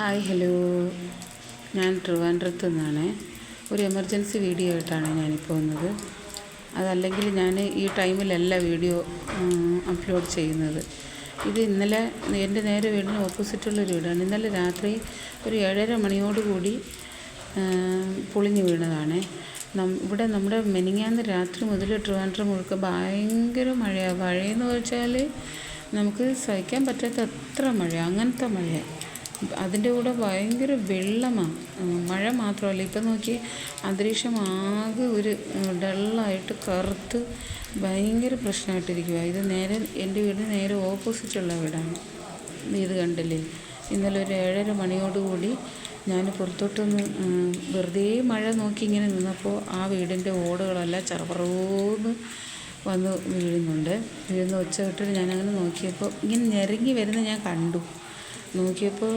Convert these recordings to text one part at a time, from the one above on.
Hi hello. ഞാൻ ട്രിവാൻഡ്രത്ത് നിന്നാണ്. ഒരു എമർജൻസി വീഡിയോ ആയിട്ടാണ് ഞാനിപ്പോൾ വന്നത്. അതല്ലെങ്കിൽ ഞാൻ ഈ ടൈമിലല്ല വീഡിയോ അപ്ലോഡ് ചെയ്യുന്നത്. ഇത് ഇന്നലെ എന്റെ നേരെ വീടിന് ഓപ്പോസിറ്റുള്ളൊരു വീടാണ്. ഇന്നലെ രാത്രി ഒരു ഏഴര മണിയോടുകൂടി പൊളിഞ്ഞു വീണതാണ്. നം ഇവിടെ നമ്മുടെ മെനിങ്ങാന്ന് രാത്രി മുതൽ ട്രിവാൻഡ്രം മുഴുക്ക ഭയങ്കര മഴയാണ് മഴയെന്ന് വെച്ചാൽ നമുക്ക് സഹിക്കാൻ പറ്റാത്ത അത്ര മഴ അങ്ങനത്തെ മഴയാണ് അതിന്റെ കൂടെ ഭയങ്കര വെള്ളമാണ്. മഴ മാത്രമല്ല. ഇപ്പം നോക്കി അന്തരീക്ഷം ആകെ ഒരു ഡള്ളായിട്ട് കറുത്ത് ഭയങ്കര പ്രശ്നമായിട്ടിരിക്കുക ഇത് നേരെ എന്റെ വീടിന് നേരെ ഓപ്പോസിറ്റുള്ള വീടാണ്. ഇത് കണ്ടില്ലേ? ഇന്നലെ ഒരു ഏഴര മണിയോടുകൂടി ഞാൻ പുറത്തോട്ടൊന്ന് വെറുതെ മഴ നോക്കി ഇങ്ങനെ നിന്നപ്പോൾ ആ വീടിന്റെ ഓടുകളെല്ലാം ചറപറൂന്ന് വന്ന് വീഴുന്നുണ്ട്. വീഴുന്ന ഒച്ച കേട്ടിട്ട് ഞാനങ്ങനെ നോക്കിയപ്പോൾ ഇങ്ങനെ ഞെരങ്ങി വരുന്ന ഞാൻ കണ്ടു. നോക്കിയപ്പോൾ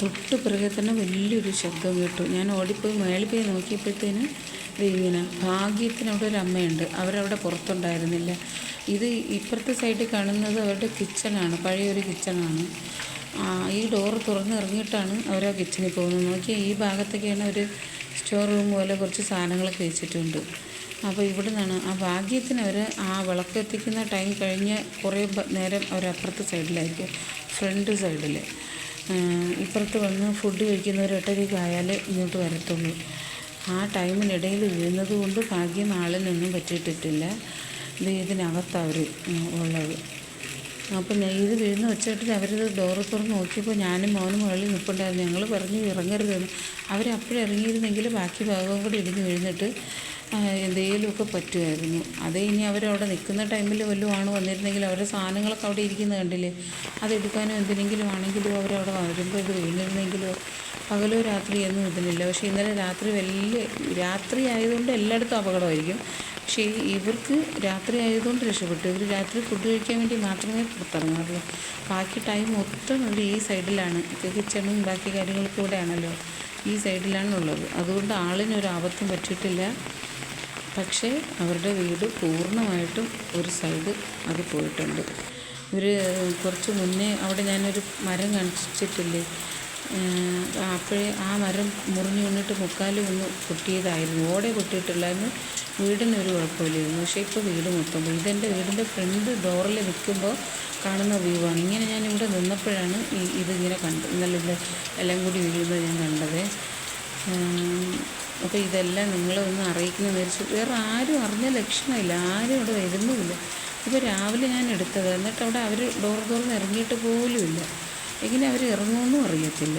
തൊട്ട് പിറകെ തന്നെ വലിയൊരു ശബ്ദം കേട്ടു. ഞാൻ ഓടിപ്പോയി മേളിൽ പോയി നോക്കിയപ്പോഴത്തേന് ഇങ്ങനെ ഭാഗ്യത്തിന് അവിടെ ഒരു അമ്മയുണ്ട്. അവരവിടെ പുറത്തുണ്ടായിരുന്നില്ല. ഇത് ഇപ്പുറത്തെ സൈഡിൽ കാണുന്നത് അവരുടെ കിച്ചണാണ് പഴയൊരു കിച്ചണാണ്. ഈ ഡോർ തുറന്ന് ഇറങ്ങിയിട്ടാണ് അവർ ആ കിച്ചണിൽ പോകുന്നത്. നോക്കിയാൽ ഈ ഭാഗത്തൊക്കെയാണ് ഒരു സ്റ്റോർ റൂം പോലെ കുറച്ച് സാധനങ്ങളൊക്കെ വെച്ചിട്ടുണ്ട്. അപ്പോൾ ഇവിടെ നിന്നാണ് ആ ഭാഗ്യത്തിന് അവർ ആ വിളക്കെത്തിക്കുന്ന ടൈം കഴിഞ്ഞ് കുറേ നേരം അവർ അപ്പുറത്തെ സൈഡിലായിരിക്കും ഫ്രണ്ട് സൈഡിൽ ഇപ്പുറത്ത് വന്ന് ഫുഡ് കഴിക്കുന്നവർ ആയാൽ ഇങ്ങോട്ട് വരത്തുള്ളൂ. ആ ടൈമിനിടയിൽ വീഴുന്നത് കൊണ്ട് ഭാഗ്യം ആളിനൊന്നും പറ്റിയിട്ടിട്ടില്ല. ഇത് ഇതിനകത്താണ് അവർ ഉള്ളത്. അപ്പം ഇത് വീഴുന്ന വെച്ചിട്ട് അവരത് ഡോറ് തുറന്ന് നോക്കിയപ്പോൾ ഞാനും മോനും മുകളിൽ നിൽപ്പുണ്ടായിരുന്നു ഞങ്ങൾ പറഞ്ഞു ഇറങ്ങരുതെന്ന്. അവരപ്പോഴിറങ്ങിയിരുന്നെങ്കിൽ ബാക്കി ഭാഗവും കൂടി ഇടിഞ്ഞ് വീഴുന്നിട്ട് എന്തെങ്കിലുമൊക്കെ പറ്റുമായിരുന്നു. അത് ഇനി അവരവിടെ നിൽക്കുന്ന ടൈമിൽ വല്ലതും ആണ് വന്നിരുന്നെങ്കിൽ അവരുടെ സാധനങ്ങളൊക്കെ അവിടെ ഇരിക്കുന്ന കണ്ടില്ലേ? അതെടുക്കാനോ എന്തിനെങ്കിലും ആണെങ്കിലും അവരവിടെ വരുമ്പോൾ ഇത് വീണിരുന്നെങ്കിലോ പകലോ രാത്രിയൊന്നും ഇതിനില്ല. പക്ഷേ ഇന്നലെ രാത്രി വലിയ രാത്രി ആയതുകൊണ്ട് എല്ലായിടത്തും അപകടമായിരിക്കും. പക്ഷേ ഇവർക്ക് രാത്രി ആയതുകൊണ്ട് രക്ഷപ്പെട്ടു. ഇവർ രാത്രി ഫുഡ് കഴിക്കാൻ വേണ്ടി മാത്രമേ പുറത്തിറങ്ങാറുള്ളൂ. ബാക്കി ടൈം മൊത്തം ഇവർ ഈ സൈഡിലാണ് കിച്ചണും ബാക്കി കാര്യങ്ങളൊക്കെ ഇവിടെയാണല്ലോ ഈ സൈഡിലാണുള്ളത് അതുകൊണ്ട് ആളിനൊരു ആപത്തും പറ്റിയിട്ടില്ല. പക്ഷേ അവരുടെ വീട് പൂർണമായിട്ടും ഒരു സൈഡ് അത് പോയിട്ടുണ്ട്. ഇവർ കുറച്ച് മുന്നേ അവിടെ ഞാനൊരു മരം കാണിച്ചിട്ടില്ലേ? അപ്പോഴേ ആ മരം മുറിഞ്ഞു വീണിട്ട് മുക്കാലും ഒന്ന് പൊട്ടിയതായിരുന്നു. ഓടെ പൊട്ടിയിട്ടില്ലായിരുന്നു വീടിനൊരു കുഴപ്പമില്ലായിരുന്നു. പക്ഷേ ഇപ്പോൾ വീട് മൊത്തം ഇതെന്റെ വീടിന്റെ ഫ്രണ്ട് ഡോറിൽ നിൽക്കുമ്പോൾ കാണുന്ന വ്യൂ ആണ്. ഇങ്ങനെ ഞാൻ ഇവിടെ നിന്നപ്പോഴാണ് ഈ ഇതിങ്ങനെ കണ്ടത്. ഇന്നലെ ഇത് എല്ലാം കൂടി വീഴുന്നത് ഞാൻ കണ്ടത്. അപ്പോൾ ഇതെല്ലാം നിങ്ങളെ ഒന്ന് അറിയിക്കുന്ന വിചാരിച്ചു. വേറെ ആരും അറിഞ്ഞ ലക്ഷണമില്ല. ആരും അവിടെ വരുന്നുമില്ല. ഇപ്പോൾ രാവിലെ ഞാൻ എടുത്തത്. എന്നിട്ട് അവിടെ അവർ ഡോർ തുറന്ന് ഇറങ്ങിയിട്ട് പോലുമില്ല. എങ്ങനെ അവർ ഇറങ്ങുമെന്നും അറിയത്തില്ല.